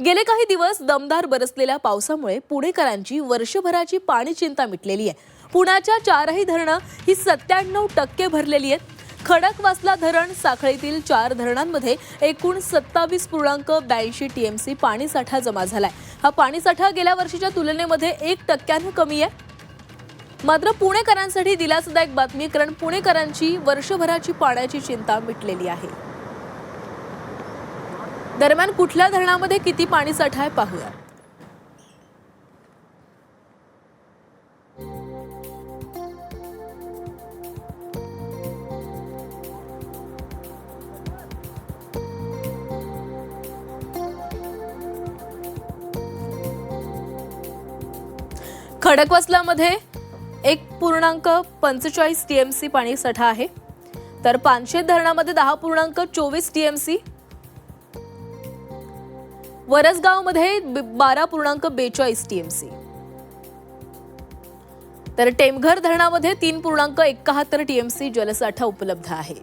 गेले काही दिवस दमदार बरसलेल्या पावसामुळे पुणेकरांची वर्षभराची पाणी चिंता मिटलेली आहे. पुण्याच्या चारही धरणं ही सत्त्याण्णव टक्के भरलेली आहेत. खडकवासला धरण साखळीतील चार धरणांमध्ये एकूण सत्तावीस पूर्णांक ब्याऐंशी टीएमसी पाणीसाठा जमा झालाय. हा पाणीसाठा गेल्या वर्षीच्या तुलनेमध्ये एक टक्क्यानं कमी आहे. मात्र पुणेकरांसाठी दिलासादायक बातमी कारण पुणेकरांची वर्षभराची पाण्याची चिंता मिटलेली आहे. दरम्यान कुठल्या धरणामध्ये किती पाणी साठा आहे पाहूया खडकवासलामध्ये एक पूर्णांक पंचेचाळीस टी एम सी पाणी साठा आहे. तर पानशेत धरणामध्ये दहा पूर्णांक चोवीस टी एम सी वरसगावमध्ये बारा पूर्णांक बेचाळीस टीएमसी. तर टेमघर धरणामध्ये तीन पूर्णांक एकाहत्तर टीएमसी जलसाठा उपलब्ध आहे.